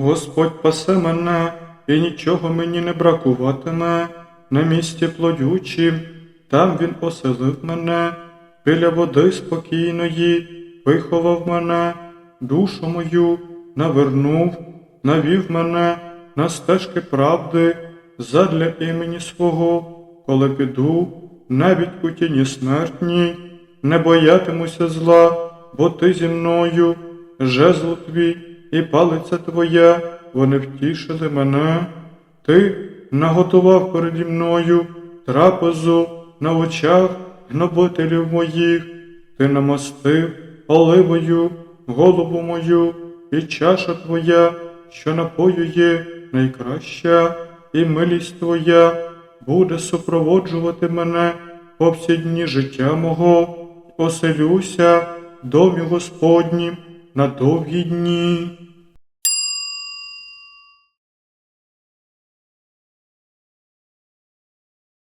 Господь пасе мене, і нічого мені не бракуватиме. На місці плодючім, там він оселив мене, біля води спокійної, виховав мене, душу мою навернув, навів мене на стежки правди задля імені свого, коли піду навіть у тіні смертній, не боятимуся зла, бо ти зі мною, жезл твій і палиця твоя, вони втішили мене. Ти наготував переді мною трапезу на очах гнобителів моїх, ти намастив оливою голову мою, і чаша твоя, що напоює найкраща, і милість твоя буде супроводжувати мене по всі дні життя мого, оселюся в домі Господнім на довгі дні.